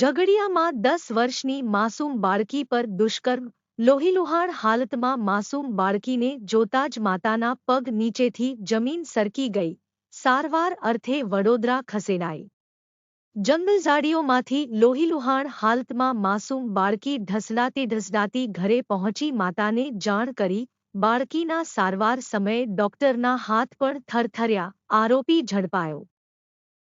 ઝઘડિયામાં દસ વર્ષની માસૂમ બાળકી પર દુષ્કર્મ. લોહીલુહાણ હાલતમાં માસૂમ બાળકીને જોતા જ માતાના પગ નીચેથી જમીન સરકી ગઈ. સારવાર અર્થે વડોદરા ખસેડાઈ. જંગલઝાડીઓમાંથી લોહીલુહાણ હાલતમાં માસૂમ બાળકી ઢસડાતી ઢસડાતી ઘરે પહોંચી માતાને જાણ કરી બાળકીના સારવાર સમયે ડોક્ટરના હાથ પણ થરથર્યા. આરોપી ઝડપાયો.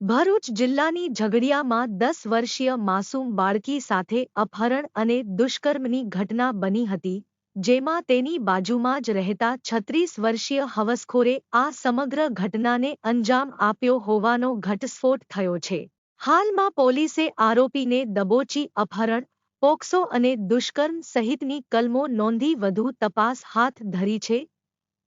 ભરૂચ જિલ્લાની ઝઘડિયામાં દસ વર્ષીય માસૂમ બાળકી સાથે અપહરણ અને દુષ્કર્મની ઘટના બની હતી, જેમાં તેની બાજુમાં જ રહેતા છત્રીસ વર્ષીય હવસખોરે આ સમગ્ર ઘટનાને અંજામ આપ્યો હોવાનો ઘટસ્ફોટ થયો છે. હાલમાં પોલીસે આરોપીને દબોચી અપહરણ, પોક્સો અને દુષ્કર્મ સહિતની કલમો નોંધી વધુ તપાસ હાથ ધરી છે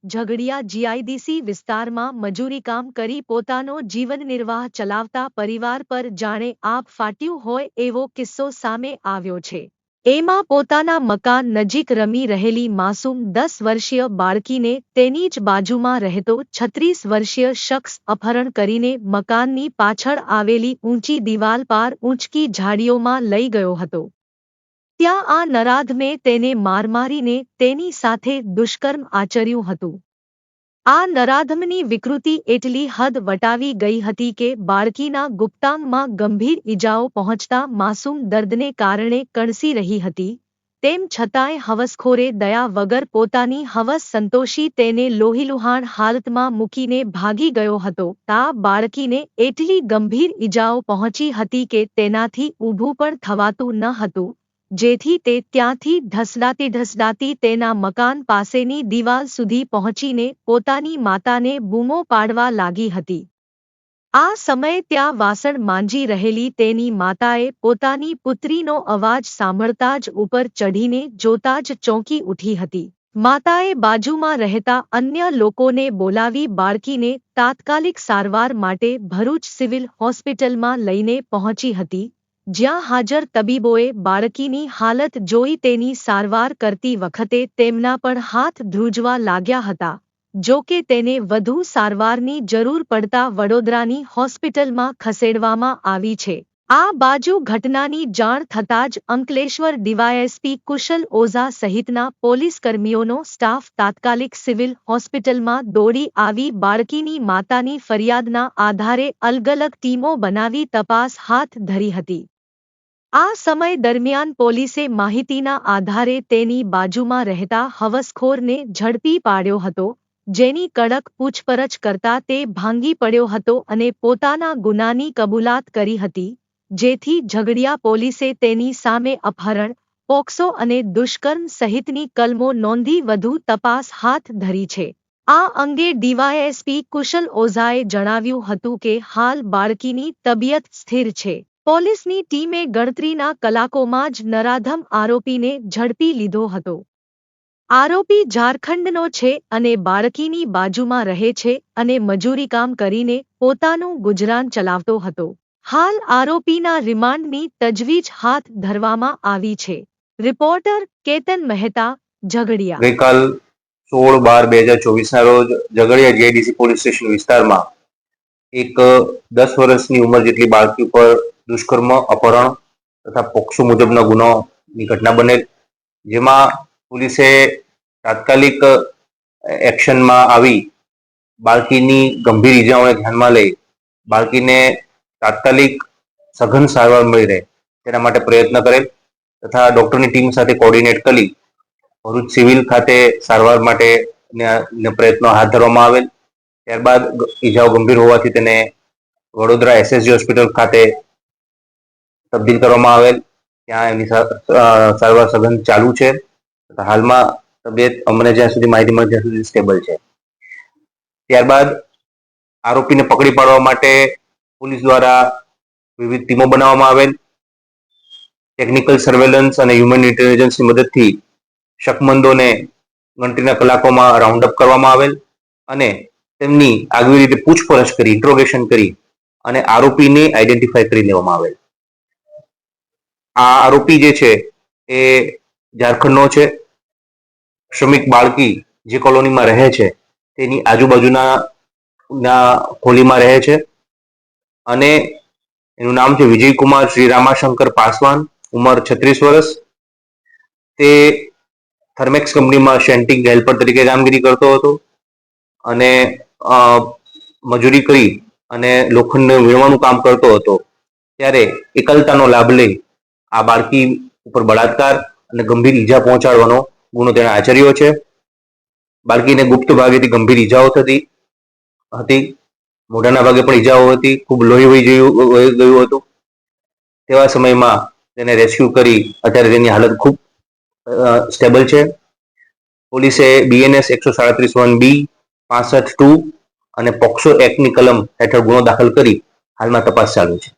ઝઘડિયા જીઆઈડીસી વિસ્તારમાં મજૂરી કામ કરી પોતાનો જીવનનિર્વાહ ચલાવતા પરિવાર પર જાણે આપ ફાટ્યું હોય એવો કિસ્સો સામે આવ્યો છે. એમાં પોતાના મકાન નજીક રમી રહેલી માસૂમ દસ વર્ષીય બાળકીને તેની જ બાજુમાં રહેતો છત્રીસ વર્ષીય શખ્સ અપહરણ કરીને મકાનની પાછળ આવેલી ઊંચી દિવાલ પાર ઊંચકી ઝાડીઓમાં લઈ ગયો હતો. ત્યાં આ નરાધમે તેને માર મારીને તેની સાથે દુષ્કર્મ આચર્યું હતું. આ નરાધમની વિકૃતિ એટલી હદ વટાવી ગઈ હતી કે બાળકીના ગુપ્તાંગમાં ગંભીર ઈજાઓ પહોંચતા માસૂમ દર્દને કારણે કણસી રહી હતી. તેમ છતાંય હવસખોરે દયા વગર પોતાની હવસ સંતોષી તેને લોહીલુહાણ હાલતમાં મૂકીને ભાગી ગયો હતો. આ બાળકીને એટલી ગંભીર ઈજાઓ પહોંચી હતી કે તેનાથી ઊભું પણ થવાતું ન હતું. જેથી તે ત્યાંથી ઢસડાતી ઢસડાતી તેના મકાન પાસેની દિવાલ સુધી પહોંચીને પોતાની માતાને બૂમો પાડવા લાગી હતી. આ સમયે ત્યાં વાસણ માંજી રહેલી તેની માતાએ પોતાની પુત્રીનો અવાજ સાંભળતા જ ઉપર ચઢીને જોતા જ ચોંકી ઉઠી હતી. માતાએ બાજુમાં રહેતા અન્ય લોકોને બોલાવી બાળકીને તાત્કાલિક સારવાર માટે ભરૂચ સિવિલ હોસ્પિટલમાં લઈને પહોંચી હતી. જ્યાં હાજર તબીબોએ બાળકીની હાલત જોઈ તેની સારવાર કરતી વખતે તેમના પણ હાથ ધ્રુજવા લાગ્યા હતા. જો કે તેને વધુ સારવારની જરૂર પડતા વડોદરાની હોસ્પિટલમાં ખસેડવામાં આવી છે. આ બાજુ ઘટનાની જાણ થતાં જ અંકલેશ્વર ડીવાયએસપી કુશલ ઓઝા સહિતના પોલીસકર્મીઓનો સ્ટાફ તાત્કાલિક સિવિલ હોસ્પિટલમાં દોડી આવી બાળકીની માતાની ફરિયાદના આધારે અલગ અલગ ટીમો બનાવી તપાસ હાથ ધરી હતી. આ સમય દરમિયાન પોલીસે માહિતીના આધારે તેની બાજુમાં રહેતા હવસખોરને ઝડપી પાડ્યો હતો, જેની કડક પૂછપરછ કરતા તે ભાંગી પડ્યો હતો અને પોતાના ગુનાની કબૂલાત કરી હતી, જેથી ઝઘડિયા પોલીસે તેની સામે અપહરણ, પોક્સો અને દુષ્કર્મ સહિતની કલમો નોંધી વધુ તપાસ હાથ ધરી છે. આ અંગે ડીવાયએસપી કુશલ ઓઝાએ જણાવ્યું હતું કે હાલ બાળકીની તબિયત સ્થિર છે. પોલીસની ટીમે ગણતરીના કલાકોમાં જ નરાધમ આરોપીને ઝડપી લીધો હતો. આરોપી ઝારખંડનો છે અને બાળકીની બાજુમાં રહે છે અને મજૂરી કામ કરીને પોતાનું ગુજરાન ચલાવતો હતો. હાલ આરોપીના રિમાન્ડની તજવીજ હાથ ધરવામાં આવી છે. રિપોર્ટર કેતન મહેતા, ઝઘડિયા. ગઈકાલ સોળ બાર બે હજાર ચોવીસના રોજ ઝઘડિયા જેડીસી પોલીસ સ્ટેશન વિસ્તારમાં એક દસ વર્ષની ઉંમર જેટલી બાળકી ઉપર દુષ્કર્મ, અપહરણ તથા પોક્સો મુજબના ગુનોની ઘટના બનેલ. જેમાં પોલીસે તાત્કાલિક એક્શનમાં આવી બાળકીની ગંભીર ઇજાઓને ધ્યાનમાં લઈ બાળકીને તાત્કાલિક સઘન સારવાર મળી રહે તેના માટે પ્રયત્ન કરેલ તથા ડોક્ટરની ટીમ સાથે કોર્ડિનેટ કરી ભરૂચ સિવિલ ખાતે સારવાર માટે પ્રયત્નો હાથ ધરવામાં આવેલ. ત્યારબાદ ઈજાઓ ગંભીર હોવાથી તેને વડોદરા એસએસજી હોસ્પિટલ ખાતે તબદીલ કરવામાં આવેલ. ત્યાં એમની સારવાર સઘન ચાલુ છે. હાલમાં તબિયત અમને જ્યાં સુધી માહિતી મળે ત્યાં સુધી સ્ટેબલ છે. ત્યારબાદ આરોપીને પકડી પાડવા માટે પોલીસ દ્વારા વિવિધ ટીમો બનાવવામાં આવેલ. ટેકનિકલ સર્વેલન્સ અને હ્યુમન ઇન્ટેલિજન્સની મદદથી શકમંદોને ગણતરીના કલાકોમાં રાઉન્ડ અપ કરવામાં આવેલ અને તેમની આગવી રીતે પૂછપરછ કરી, ઇન્ટ્રોગેશન કરી અને આરોપીને આઈડેન્ટિફાય કરી લેવામાં આવેલ. આ આરોપી જે છે, એ ઝારખંડનો છે. શ્રમિક બાળકી જે કોલોનીમાં રહે છે, તેની આજુબાજુના ના હોલીમાં રહે છે. અને એનું નામ છે વિજયકુમાર શ્રી રામાશંકર પાસવાન, ઉંમર છત્રીસ વર્ષ. તે થર્મેક્સ કંપનીમાં શેન્ટિંગ હેલ્પર તરીકે કામગીરી કરતો હતો અને મજૂરી કરી અને લોખંડનું વીણવાનું કામ કરતો હતો. ત્યારે એકલતાનો લાભ લઈ આ બાળકી ઉપર બળાત્કાર અને ગંભીર ઈજા પહોંચાડવાનો ગુનો તેણે આચર્યો છે. બાળકીને ગુપ્ત ભાગેથી ગંભીર ઈજાઓ થતી હતી. મોઢાના ભાગે પણ ઈજાઓ હતી. ખૂબ લોહી વહી વહી ગયું હતું. તેવા સમયમાં તેને રેસ્ક્યુ કરી અત્યારે તેની હાલત ખૂબ સ્ટેબલ છે. પોલીસે બીએનએસ એકસો સાડત્રીસ વન બી પાસઠ ટુ અને પોક્સો એક્ટની કલમ હેઠળ ગુનો દાખલ કરી હાલમાં તપાસ ચાલુ છે.